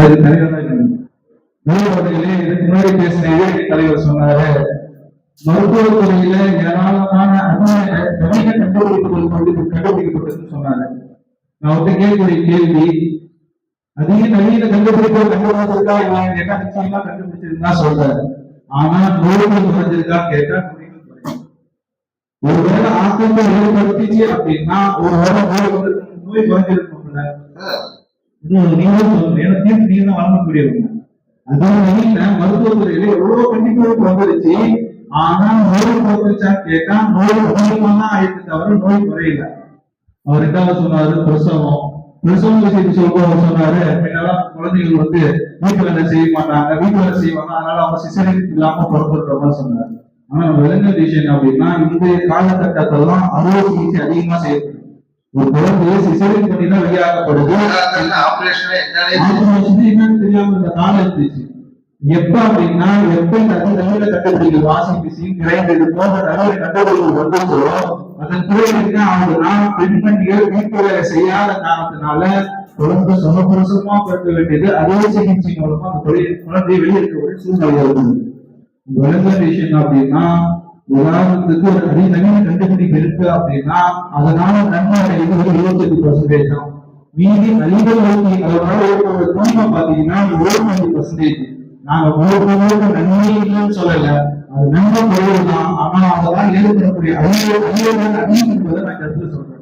அது தலைவர் நூல்வர்களே இதுக்கு முன்னாடி பேசின இயற்கை தலைவர் சொன்னாரு மருத்துவத்துறையில ஏராளமான அந்நிய நவீன கண்டுபிடிப்புகள் கொண்டு கண்டுபிடிக்கப்பட்டதுன்னு சொன்னாரு. நான் வந்து கேட்கக்கூடிய கேள்வி அதிக நவீன கண்டுபிடிப்புகள் கண்டுபிடிச்சிருக்கா இவன் என்ன நிச்சயமா கண்டுபிடிச்சிருந்தா சொல்றாரு. ஆனா நோய்கள் குறைஞ்சிருக்கா கேட்டா நோய்கள் குறையும். ஒருவேளை ஆக்கத்தை ஏற்படுத்திச்சு அப்படின்னா ஒருவேளை நோய் வந்து நோய் குறைஞ்சிருக்கும்ல இது நீங்களும் சொல்லுங்க ஏன்னா நீங்க தான் வழங்கக்கூடியவங்க அதுவும் இல்ல மருத்துவத்துறையில எவ்வளவு கண்டிப்பாக வந்துருச்சு. ஆனா நோய் குறைஞ்சான்னு கேட்டா நோய் அதிகமா ஆயிடுச்சு தவிர நோய் குறையல. அவர் ரெண்டாவது சொன்னாரு? பிரசவம். பிரசவம் விஷயத்தை சொல்லும்போது சொன்னாரு முன்னெல்லாம் குழந்தைகள் வந்து வீட்டு வேலை செய்ய மாட்டாங்க வீட்டு வேலை செய்வாங்க. அதனால அவங்க சிசரின் இல்லாம பிறந்துடுற மாதிரி சொன்னாரு. ஆனா நம்ம விளங்க விஷயம் என்ன அப்படின்னா இன்றைய காலகட்டத்திலாம் அறுவை சிகிச்சை அதிகமா செய்யப்படுது. ஒரு குழந்தைய சிசரின் பண்ணி தான் வெளியாகப்படுது. ஆபரேஷன் என்னன்னே தெரியாம இருந்துச்சு எப்ப அப்படின்னா எப்ப இந்த அதிநவீன கண்டுபிடிப்பு வாஷிங் மிஷின் கிரைண்டர் போன்ற நவீன கண்டுபிடிப்பு வந்துச்சோ அதன் பிறகு அவங்க நான் வீட்டு வேலை செய்யாத காரணத்தினால குழந்தை சுமப்பிரசவமா பிறக்க வேண்டியது அறுவை சிகிச்சை மூலமா அந்த தொழில் குழந்தையை வெளியிருக்கக்கூடிய சூழ்நிலை விளங்க விஷயம் அப்படின்னா உதாரணத்துக்கு ஒரு அதிநவீன கண்டுபிடிப்பு இருக்கு அப்படின்னா அதனால நன்மை இருபத்தஞ்சு பர்சன்டேஜ் தான் மீதி அழிவு நோக்கி அதனால தூய்மை பாத்தீங்கன்னா இருபத்தஞ்சு பர்சன்டேஜ் நாங்க முழுக்க நன்மை இல்லைன்னு சொல்லல. அது நன்மை குறைவு தான். ஆனா அதெல்லாம் ஏற்படக்கூடிய அழிவு அழிவுகள் அதிகம் என்பதை நான் கருத்து சொல்றேன்.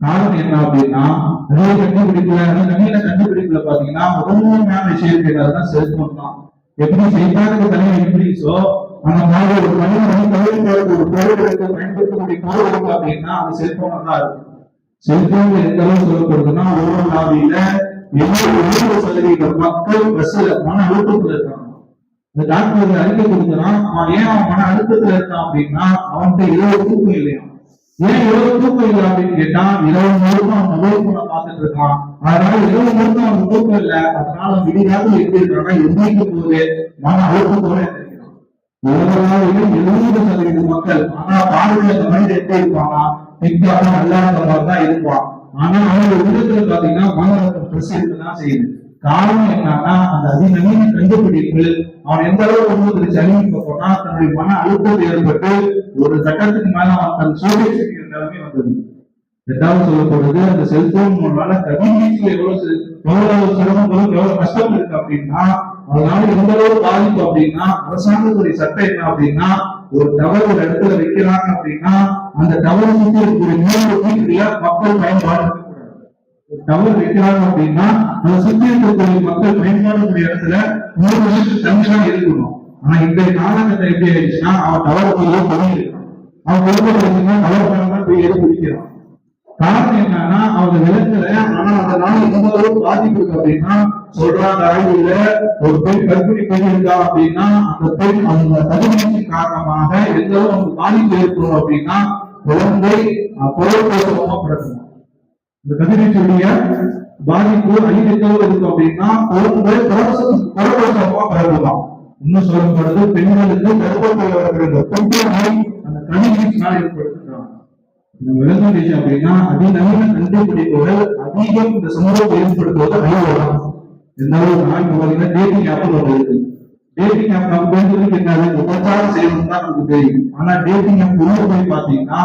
காரணம் என்ன அப்படின்னா நிறைய கண்டுபிடிப்புல நவீன கண்டுபிடிப்புல பாத்தீங்கன்னா முதன்மையான விஷயம் கேட்டதுதான் செல்போன் தான். எப்படி செய்தாருக்கு தனியாக இன்க்ரீஸோ அந்த மாதிரி ஒரு மனிதன் ஒரு பயன்படுத்தக்கூடிய பொருள் அப்படின்னா அது செல்போனா தான் இருக்கும் செல்போன் எந்த அளவு சொல்லப்படுதுன்னா ஒவ்வொரு நாளில எவ்வளவு எழுபது சதவீதம் மக்கள் பஸ்ல மன அழுத்தத்துல இருக்காங்க. இந்த டாக்டர் அறிக்கை கொடுத்தான் அவன் ஏன் அவன் மன அழுத்தத்துல இருக்கான் அப்படின்னா அவன்கிட்ட இரவு தூக்கம் இல்லையா ஏன் இரவு தூக்கம் இல்லை அப்படின்னு கேட்டா இரவு முழுக்க அவன் மொபைல் போன பார்த்துட்டு இருக்கான். அதனால இரவு முழுக்க அவன் தூக்கம் இல்லை அதனால விடியாத எப்படி இருக்கான்னா எந்திரிக்க போது மன அழுத்தத்தோட இருக்கிறான் எழுபது சதவீத மக்கள் ஆனா வாழ்வில் அந்த மனிதன் எப்படி இருப்பானா? நிக்காம அல்லாத மாதிரி தான் இருப்பான் ஆனா அவங்க உள்ளத்துல பாத்தீங்கன்னா மன அழுத்தம் பிரஸ் இருக்கதான் செய்யுது. காரணம் என்னன்னா அந்த அதிநவீன கண்டுபிடிப்பு அவன் எந்த அளவுக்கு ஒன்று சளிக்க போனா தன்னுடைய மன அழுத்தம் ஏற்பட்டு ஒரு கட்டத்துக்கு மேல அவன் தன் சோதனை செய்கிற நிலைமை வந்தது. ரெண்டாவது சொல்லப்படுறது அந்த செல்போன் மூலமான கம்யூனிட்டியில எவ்வளவு எவ்வளவு சிரமங்களும் எவ்வளவு கஷ்டம் இருக்கு அப்படின்னா அதனால எந்த அளவு பாதிப்பு அப்படின்னா அரசாங்கத்துடைய சட்டம் என்ன அப்படின்னா ஒரு டவர் ஒரு இடத்துல வைக்கிறாங்க அப்படின்னா அந்த டவர் சுற்றி ஒரு நூறு வீட்டுல மக்கள் பயன்பாடு ஒரு டவர் வைக்கிறாங்க அப்படின்னா அதை சுத்தி இருக்கக்கூடிய மக்கள் பயன்பாடு இடத்துல நூறு வருஷத்துக்கு தண்ணி தான் இருக்கணும். ஆனா இன்றைய காலகட்டம் எப்படி ஆயிடுச்சுன்னா அவன் டவர் போய் பண்ணியிருக்கான் அவன் கொடுக்கப்படுறதுன்னா டவர் மேல போய் எடுத்து பிடிக்கிறான் காரணம் என்னன்னா அவங்க விலங்குல ஆனா அதனால எந்த அளவுக்கு பாதிப்பு இருக்கு அப்படின்னா சொல்றாங்க ஆய்வுல ஒரு பெண் கர்ப்பிணி பெண் இருக்கா அப்படின்னா அந்த பெண் அவங்க கதிர்வீச்சின் காரணமாக எந்த அளவு அவங்க பாதிப்பு ஏற்படும் அப்படின்னா குழந்தை பொருட்போசமா பிறக்கும் இந்த கதிர்வீச்சுடைய பாதிப்பு அதிகத்தோடு இருக்கும் அப்படின்னா குழந்தை பொருட்போசமா பிறக்கலாம் இன்னும் சொல்லப்படுறது பெண்களுக்கு கர்ப்பத்தில் வரக்கூடிய தொற்று நோய் அந்த கதிர்வீச்சினால் ஏற்படுத்துகிறாங்க இந்த விளக்கம் விஷயம் அப்படின்னா அதிநவீன கண்டுபிடிப்புகள் அதிகம் இந்த சமூகத்தை ஏற்படுத்துவது அழிவுதான் இருந்தாலும் அளவு நான் இப்ப பாத்தீங்கன்னா டேட்டிங் ஆப் ஒன்று இருக்கு. டேட்டிங் ஆப் நம்ம தெரிஞ்சதுக்கு என்ன உபச்சாரம் செய்யணும் தான் நமக்கு தெரியும். ஆனா டேட்டிங் ஆப் உள்ள போய் பாத்தீங்கன்னா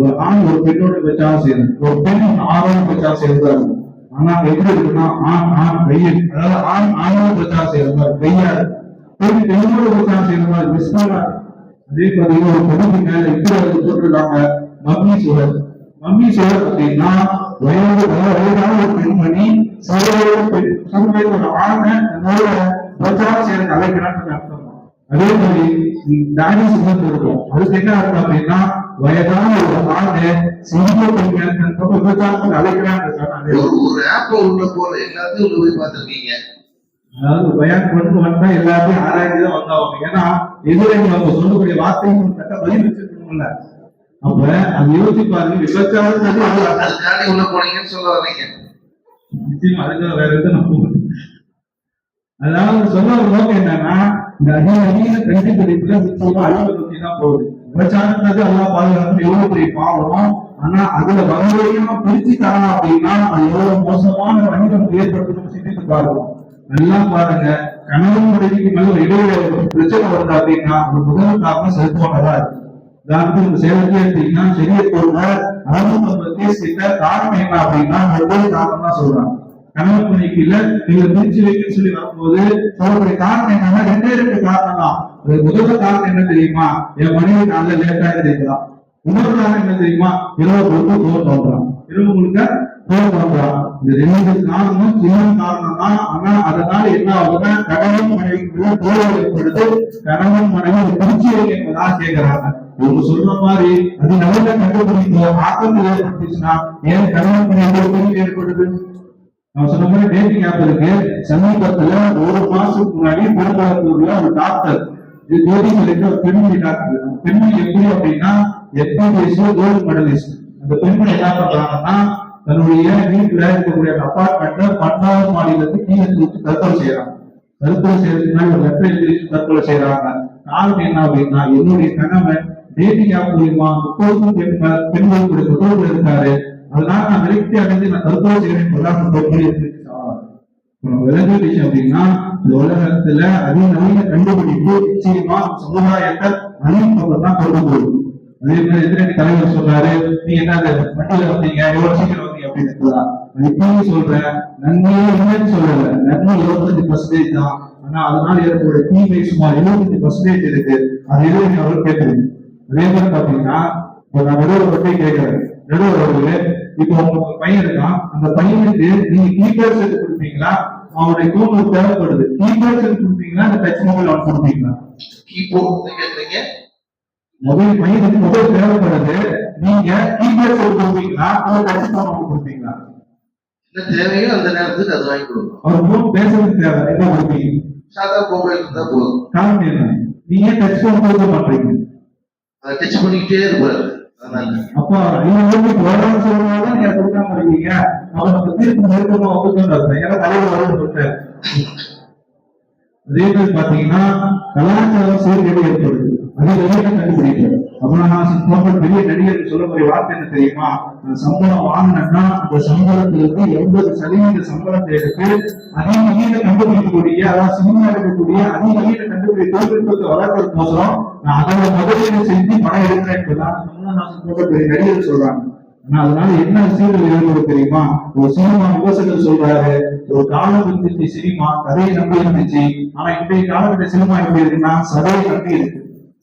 ஒரு ஆண் ஒரு பெண்ணோட பிரச்சாரம் செய்யணும். ஒரு பெண் ஆணோட பிரச்சாரம் செய்யறதா இருக்கும் ஆனா எப்படி இருக்குன்னா ஆண் ஆண் பையன் அதாவது ஆண் ஆணோட பிரச்சாரம் செய்யற மாதிரி கையா பெண் பெண்ணோட பிரச்சாரம் செய்யற மாதிரி மிஸ்டரா அதே பாத்தீங்கன்னா ஒரு பொண்ணுக்கு மேல இப்படி அதுக்கு போட்டிருக்காங்க மம்மி சுவர் மம்மி சுவர் அப்படின்னா வயது வயதான ஒரு பெண்மணி சமுதாய பெண் சமுதாய ஒரு ஆணை தன்னோட பிரச்சாரம் அழைக்கிறான்னு அர்த்தம். அதே மாதிரி டாடி சுவர் இருக்கும் அதுக்கு என்ன அர்த்தம் அப்படின்னா வயதான ஒரு ஆணை சிறிய பெண்கள் தன் பக்கம் அழைக்கிறான்னு ஒரு ஒரு ஆப் உள்ள போல எல்லாத்தையும் உள்ள போய் பார்த்திருக்கீங்க. அதாவது பயான் கொண்டு வந்தா எல்லாத்தையும் ஆராய்ச்சி தான் வந்தாங்க ஏன்னா எதிரே நம்ம சொல்லக்கூடிய வார்த்தையும் கட்ட பதில் வச்சிருக்கணும்ல. அப்ப அது யோசிச்சு பாருங்க விபச்சாரம் அதுக்காண்டி உள்ள போனீங்கன்னு சொல்ல நிச்சயமா அதுக்காக வேற எதுவும். அதாவது சொல்ல ஒரு நோக்கம் என்னன்னா இந்த அதிநவீன கண்டுபிடிப்புல நிச்சயமா அழிவு நோக்கி தான் போகுது விபச்சாரம்ன்றது எல்லாம் பாதுகாப்பு எவ்வளவு பெரிய பாவம் ஆனா அதுல வகையமா பிரிச்சு தரணும் அப்படின்னா அது எவ்வளவு மோசமான வணிகம் ஏற்படுத்தணும் சிந்தித்து பார்க்கணும் நல்லா பாருங்க கணவன் மனைவிக்கு மேல இடையில பிரச்சனை வருது அப்படின்னா அது முதல் காரணம் செல்போனை தான் இருக்கு உதாரணத்துக்கு இந்த சேலத்திலே எடுத்தீங்கன்னா பெரிய பொருள் அறுநூத்தி கேஸ் கிட்ட காரணம் என்ன அப்படின்னா ஒவ்வொரு காரணம் தான் சொல்றாங்க. கணவன் மனைவிக்கு இல்ல நீங்க பிரிச்சு வைக்கன்னு சொல்லி வரும்போது அவருடைய காரணம் என்னன்னா ரெண்டே ரெண்டு காரணம் தான் முதல் காரணம் என்ன தெரியுமா? என் மனைவி நல்ல லேட்டா எழுதிக்கலாம் இன்னொரு காரணம் என்ன தெரியுமா? இரவு முழுக்க தோல் பண்றான் இரவு முழுக்க தோல் பண்றான் இந்த ரெண்டு காரணமும் சின்ன காரணம் தான் ஆனா அதனால என்ன ஆகுதுன்னா கணவன் மனைவிக்குள்ள தோல் ஏற்படுத்து கணவன் மனைவி பிரிச்சு வைக்கிறதா கேட்கிறாங்க இவங்க சொல்ற மாதிரி அது நல்ல கண்டுபிடிக்கும் ஆக்கம் ஏற்பட்டுச்சுன்னா ஏன் கணவன் மனைவி பிரிவு ஏற்படுது நான் சொன்ன மாதிரி டேட்டிங் ஆப் இருக்கு. சமீபத்துல ஒரு மாசத்துக்கு முன்னாடி பெரும்பாலூர்ல ஒரு டாக்டர் இது ஜோதி சொல்லிட்டு ஒரு பெண்மணி டாக்டர் பெண்மணி எப்படி அப்படின்னா எம்பிபிஎஸ்ல கோல்டு மெடலிஸ்ட் அந்த பெண்மணி என்ன பண்றாங்கன்னா தன்னுடைய வீட்டுல இருக்கக்கூடிய அப்பார்ட்மெண்ட்ல பன்னெண்டாவது மாடியில இருந்து கீழே தூக்கி தற்கொலை செய்யறாங்க. தற்கொலை செய்யறதுக்கு ஒரு லெட்டர் எழுதி தற்கொலை செய்யறாங்க. காரணம் என்ன அப்படின்னா என்னுடைய கணவன் டேட்டிங் ஆப் மூலியமா முப்பதுக்கும் பெண்கள் பெண்களுடைய தொடர்பு இருக்காரு அதனால நான் விரக்தி அடைந்து நான் தற்கொலை செய்வேன் பிரதான விஷயம் அப்படின்னா இந்த உலகத்துல அதிநவீன கண்டுபிடிப்பு நிச்சயமா சமுதாயத்தை அணிப்பதான் தான் கொண்டு போகும் அதே மாதிரி எதிரணி தலைவர் சொல்றாரு நீ என்ன வண்டியில வந்தீங்க? எவ்வளவு சீக்கிரம் வந்தீங்க? அப்படின்னு இப்பவும் சொல்றேன் நன்மையே இல்லைன்னு சொல்லல. நன்மை இருபத்தஞ்சு பர்சன்டேஜ் தான். ஆனா அதனால ஏற்பட தீமை சுமார் எழுபத்தஞ்சு பர்சன்டேஜ் இருக்கு. அது எதிரணி அவர் கேட்கணும் அதே மாதிரி பாத்தீங்கன்னா இப்ப நான் நடுவர் பற்றி கேட்கிறேன். நடுவர் அவர்களே இப்போ உங்க பையன் இருக்கான். அந்த பையனுக்கு நீங்க கீபோர்ட் எடுத்து கொடுப்பீங்களா? அவனுடைய தூக்கம் தேவைப்படுது. கீபோர்ட் எடுத்து கொடுப்பீங்களா? அந்த டச் மொபைல் அவன் கொடுப்பீங்களா? கீபோர்ட் கேக்குறீங்க? மொபைல் பையனுக்கு மொபைல் தேவைப்படுது. நீங்க கீபோர்ட் எடுத்து கொடுப்பீங்களா? அவர் டச் போன் அவனுக்கு கொடுப்பீங்களா? என்ன தேவையோ அந்த நேரத்துக்கு அது வாங்கி கொடுக்கணும். அவர் ஃபோன் பேசுறதுக்கு தேவை. என்ன கொடுப்பீங்க? சாதா மொபைல் இருந்தா போதும். காரணம் என்ன? நீங்க டச் போன் கொடுக்க மாட்டீங்க? அதை டச் பண்ணிக்கிட்டே இருப்பாரு. அதனால அப்போ ஐநூறு வருடம் சொல்றதுனால நீங்க கொடுக்காம இருக்கீங்க. அவனுக்கு தீர்ப்பு நெருக்கமா ஒப்புக்கொண்டாரு. ஏன்னா தலைவர் வரும்னு சொல்லிட்டாரு அதே மாதிரி பாத்தீங்கன்னா கலாச்சாரம் சீர்கேடு ஏற்படுது. அது வெளியே கண்டுபிடிக்கும் கமலஹாசன் போன்ற பெரிய நடிகர் சொல்லக்கூடிய வார்த்தை என்ன தெரியுமா? நான் சம்பளம் வாங்கினேன்னா அந்த சம்பளத்திலிருந்து எண்பது சதவீத சம்பளத்தை எடுத்து அதிநவீன கண்டுபிடிக்கக்கூடிய அதாவது சினிமா எடுக்கக்கூடிய அதிநவீன கண்டுபிடி தொழில்நுட்பத்தை வளர்க்கறதுக்கோசரம் நான் அதோட முதலீடு செஞ்சு படம் எடுக்கிறேன் என்பதுதான் கமலஹாசன் போன்ற பெரிய நடிகர் சொல்றாங்க. ஆனா அதனால என்ன சீரழிவு ஏற்படும் தெரியுமா? ஒரு சினிமா விமர்சகர் சொல்றாரு ஒரு காலம் இருந்துச்சு சினிமா கதையை நம்பி இருந்துச்சு. ஆனா இன்றைய காலகட்ட சினிமா எப்படி இருக்குன்னா சதையை நம்பி இருக்கு.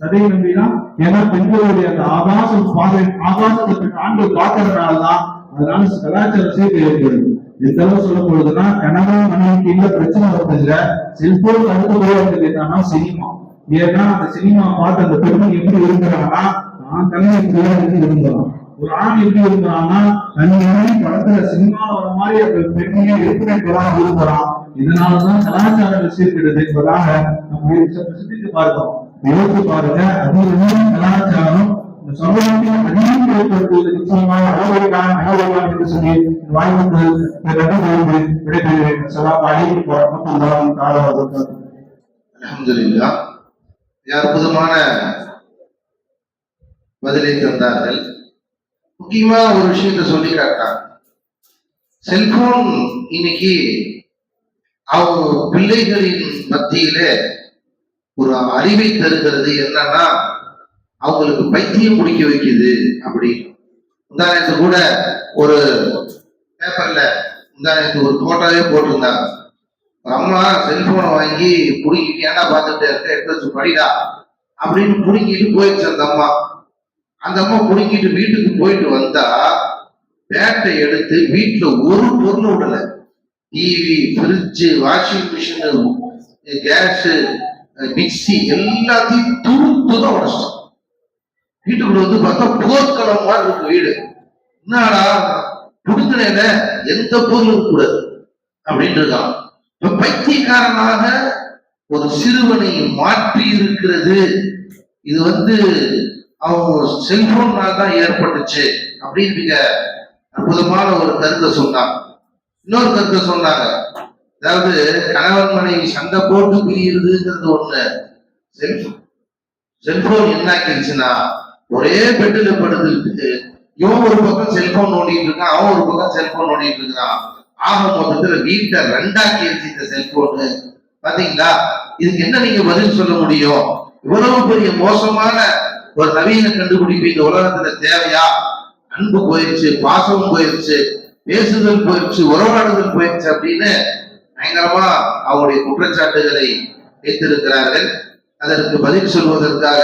சதையை நம்பினா ஏன்னா பெண்களுடைய அந்த ஆபாசம் பாதை ஆபாசத்தை ஆண்கள் பார்க்கறதுனாலதான் அதனால கலாச்சார சீர்கேடு ஏற்படுது. எந்த அளவு சொல்ல போகுதுன்னா கணவன் மனைவிக்கு இல்ல பிரச்சனை வருதுல செல்போன் அடுத்து போறது என்னன்னா சினிமா. ஏன்னா அந்த சினிமா பார்த்து அந்த பெண்மை எப்படி விரும்புறாங்கன்னா நான் தலைமை இருந்து இருந்தான். ஒரு ஆண் எப்படி இருந்தான்னா தன்னை படத்துல சினிமா வர மாதிரி அந்த பெண்மையை இருக்கிறதாக விரும்புறான் இதனாலதான் கலாச்சாரம் சீர்கிடுது என்பதாக நம்ம சிந்தித்து பார்க்கிறோம். நினைத்து பாருங்க. அதிக கலாச்சாரம்? இந்த அதிகம் நிச்சயமாக என்று சொல்லி வாய்ப்பு நடந்து விடைபெறுகிறேன். சலாம் அழைப்பு வரமத்துல்லாஹி தஆலா வபரகாத்துஹு அற்புதமான பதிலை தந்தார்கள். முக்கியமா ஒரு விஷயத்த சொல்லி காட்டாங்க செல்போன் இன்னைக்கு அவங்க பிள்ளைகளின் மத்தியில ஒரு அறிவை தருகிறது என்னன்னா அவங்களுக்கு பைத்தியம் பிடிக்க வைக்குது அப்படி உதாரணத்துக்கு கூட ஒரு பேப்பர்ல உதாரணத்துக்கு ஒரு போட்டோவே போட்டிருந்தாங்க ஒரு அம்மா செல்போனை வாங்கி புடுங்கிட்டு ஏன்னா பார்த்துட்டு இருக்க எடுத்து வச்சு படிடா அப்படின்னு பிடிக்கிட்டு போயிடுச்சு அந்த அம்மா. அந்த அம்மா பிடிக்கிட்டு வீட்டுக்கு போயிட்டு வந்தா பேட்டை எடுத்து வீட்டுல ஒரு பொருள் விடல TV fridge washing machine gas mixie எல்லாத்தையும் துருத்து தான் உடச்சிட்டான் வீட்டுக்குள்ள வந்து பார்த்தா போர்க்களம் மாதிரி இருக்கு வீடு. என்னடா புடுங்கினேல எந்த பொருளும் கூடாது அப்படின்றதான் இப்ப பைத்தியக்காரனாக ஒரு சிறுவனை மாற்றி இருக்கிறது. இது வந்து அவங்க செல்போன்னால தான் ஏற்பட்டுச்சு அப்படின்னு மிக அற்புதமான ஒரு கருத்தை சொன்னான். இன்னொரு கருத்தை சொன்னாங்க. அதாவது கணவன் மனைவி சண்டை போட்டு பிரியுறதுங்கிறது ஒண்ணு. செல்போன் செல்போன் என்ன ஆக்கிடுச்சுன்னா ஒரே பெட்டில் படுத்துக்கிட்டு இவன் ஒரு பக்கம் செல்போன் நோண்டிட்டு இருக்கான் அவன் ஒரு பக்கம் செல்போன் நோண்டிட்டு இருக்கான் ஆக மொத்தத்துல வீட்டை ரெண்டாக்கிடுச்சு இந்த செல்போனு பாத்தீங்களா? இதுக்கு என்ன நீங்க பதில் சொல்ல முடியும்? இவ்வளவு பெரிய மோசமான ஒரு நவீன கண்டுபிடிப்பு இந்த உலகத்துல தேவையா? அன்பு போயிடுச்சு பாசமும் போயிருச்சு பேசுதல் போயிடுச்சு உறவாடுதல் போயிடுச்சு அப்படின்னு பயங்கரமா அவருடைய குற்றச்சாட்டுகளை வைத்திருக்கிறார்கள். அதற்கு பதில் சொல்வதற்காக